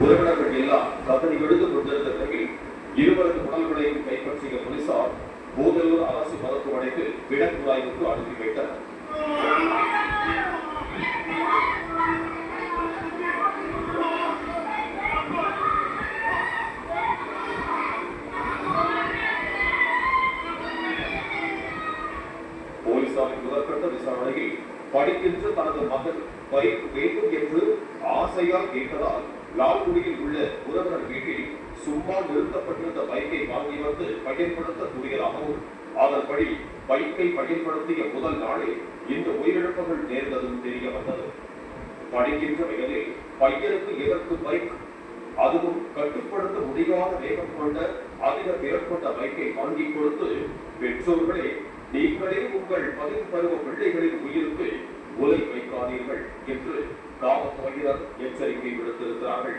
உறவினர்கள் எல்லாம் கதறி எழுது கொண்டிருந்த நிலையில் இருவரது உடல்களையும் கைப்பற்றிய போலீசார் போதலூர் அரசு மருத்துவமனைக்கு விடக்குழாய்வுக்கு அனுப்பி வைத்தனர். போலீசாரின் முதற்கட்ட விசாரணையில் படிக்கின்ற தனது மகள் பைக் வேண்டும் என்று ஆசையால் கேட்டதால் லால்குடியில் உள்ள உறவினர் வீட்டில் சும்மா நிறுத்தப்பட்டிருந்த பைக்கை வாங்கி வந்து பயன்படுத்த கூறியதாகவும் அதன்படி பைக்கை பயன்படுத்திய முதல் நாளே இந்த உயிரிழப்புகள் நேர்ந்ததும் தெரிய வந்தது படிக்கின்ற வயதில் பையனுக்கு எதற்கு பைக்? அதுவும் கட்டுப்படுத்த முடியாத வேகம் கொண்ட அதிக திறன் பைக்கை வாங்கி கொடுத்து பெற்றோர்களே நீங்களே உங்கள் பதின் பருவ பிள்ளைகளின் உயிருக்கு உலை காவல்துறையினர் எச்சரிக்கை விடுத்திருக்கிறார்கள்.